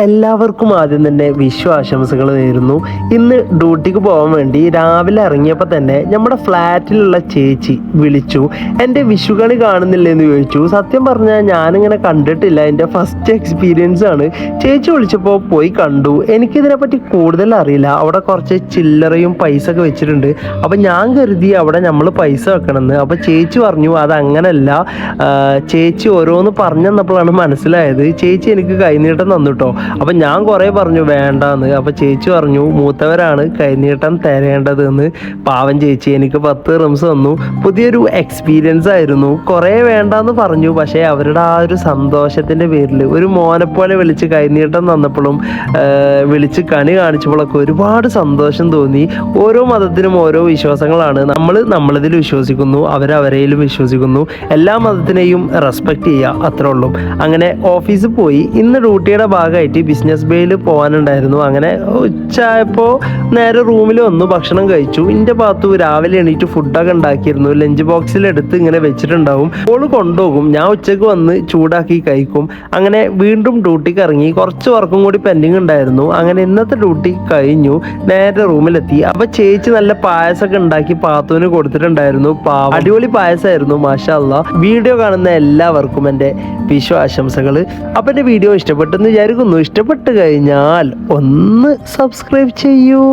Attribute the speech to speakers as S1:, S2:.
S1: എല്ലാവർക്കും ആദ്യം തന്നെ വിഷു ആശംസകൾ നേരുന്നു. ഇന്ന് ഡ്യൂട്ടിക്ക് പോകാൻ വേണ്ടി രാവിലെ ഇറങ്ങിയപ്പോൾ തന്നെ നമ്മുടെ ഫ്ലാറ്റിലുള്ള ചേച്ചി വിളിച്ചു എന്റെ വിഷുകണി കാണുന്നില്ലെന്ന് ചോദിച്ചു. സത്യം പറഞ്ഞാൽ ഞാനിങ്ങനെ കണ്ടിട്ടില്ല. എന്റെ ഫസ്റ്റ് എക്സ്പീരിയൻസ് ആണ്. ചേച്ചി വിളിച്ചപ്പോൾ പോയി കണ്ടു. എനിക്കിതിനെപ്പറ്റി കൂടുതൽ അറിയില്ല. അവിടെ കുറച്ച് ചില്ലറയും പൈസ ഒക്കെ വെച്ചിട്ടുണ്ട്. അപ്പം ഞാൻ കരുതി അവിടെ നമ്മൾ പൈസ വെക്കണമെന്ന്. അപ്പോൾ ചേച്ചി പറഞ്ഞു അത് അങ്ങനല്ല ചേച്ചി ഓരോന്ന് പറഞ്ഞു തന്നപ്പോഴാണ് മനസ്സിലായത്. ചേച്ചി എനിക്ക് കൈനീട്ടം തന്നു കേട്ടോ അപ്പം ഞാൻ കുറേ പറഞ്ഞു വേണ്ടാന്ന്. അപ്പം ചേച്ചി പറഞ്ഞു മൂത്തവരാണ് കൈനീട്ടം തരേണ്ടത് എന്ന് പാവം ചേച്ചി എനിക്ക് പത്ത് റിംസ് തന്നു. പുതിയൊരു എക്സ്പീരിയൻസ് ആയിരുന്നു. കുറേ വേണ്ടാന്ന് പറഞ്ഞു പക്ഷേ അവരുടെ ആ ഒരു സന്തോഷത്തിന്റെ പേരിൽ ഒരു മോനെ പോലെ വിളിച്ച് കൈനീട്ടം തന്നപ്പോഴും വിളിച്ച് കണി കാണിച്ചപ്പോഴൊക്കെ ഒരുപാട് സന്തോഷം തോന്നി. ഓരോ മതത്തിനും ഓരോ വിശ്വാസങ്ങളാണ്. നമ്മൾ നമ്മളിതിൽ വിശ്വസിക്കുന്നു അവരവരയിലും വിശ്വസിക്കുന്നു. എല്ലാ മതത്തിനെയും റെസ്പെക്ട് ചെയ്യുക അത്രേ ഉള്ളൂ. അങ്ങനെ ഓഫീസിൽ പോയി. ഇന്ന് ഡ്യൂട്ടിയുടെ ഭാഗമായിട്ട് ബിസിനസ് ബേയിൽ പോകാനുണ്ടായിരുന്നു അങ്ങനെ ഉച്ചയായപ്പോൾ നേരെ റൂമിൽ വന്നു ഭക്ഷണം കഴിച്ചു. എന്റെ ഭാഗത്തു രാവിലെ എണീറ്റ് ഫുഡൊക്കെ ഉണ്ടാക്കിയിരുന്നു. ലഞ്ച് ബോക്സിൽ എടുത്ത് ഇങ്ങനെ വെച്ചിട്ടുണ്ടാവും. ഓൾ കൊണ്ടുപോകും. ഞാൻ ഉച്ചയ്ക്ക് വന്ന് ചൂടാക്കി കഴിക്കും. അങ്ങനെ വീണ്ടും ഡ്യൂട്ടിക്ക് ഇറങ്ങി. കുറച്ച് വർക്കും കൂടി പെൻഡിങ് ഉണ്ടായിരുന്നു. അങ്ങനെ ഇന്നത്തെ ഡ്യൂട്ടി കഴിഞ്ഞു. നേരെ റൂമിലെത്തി. അപ്പൊ ചേച്ചി നല്ല പായസമൊക്കെ ഉണ്ടാക്കി പാത്തുവിന് കൊടുത്തിട്ടുണ്ടായിരുന്നു. അടിപൊളി പായസമായിരുന്നു മാഷാ അല്ലാ വീഡിയോ കാണുന്ന എല്ലാവർക്കും എന്റെ വിശ്വ ആശംസകൾ അപ്പം എന്റെ വീഡിയോ ഇഷ്ടപ്പെട്ടെന്ന് വിചാരിക്കുന്നു. ഇഷ്ടപ്പെട്ട് കഴിഞ്ഞാൽ ഒന്ന് സബ്സ്ക്രൈബ് ചെയ്യൂ.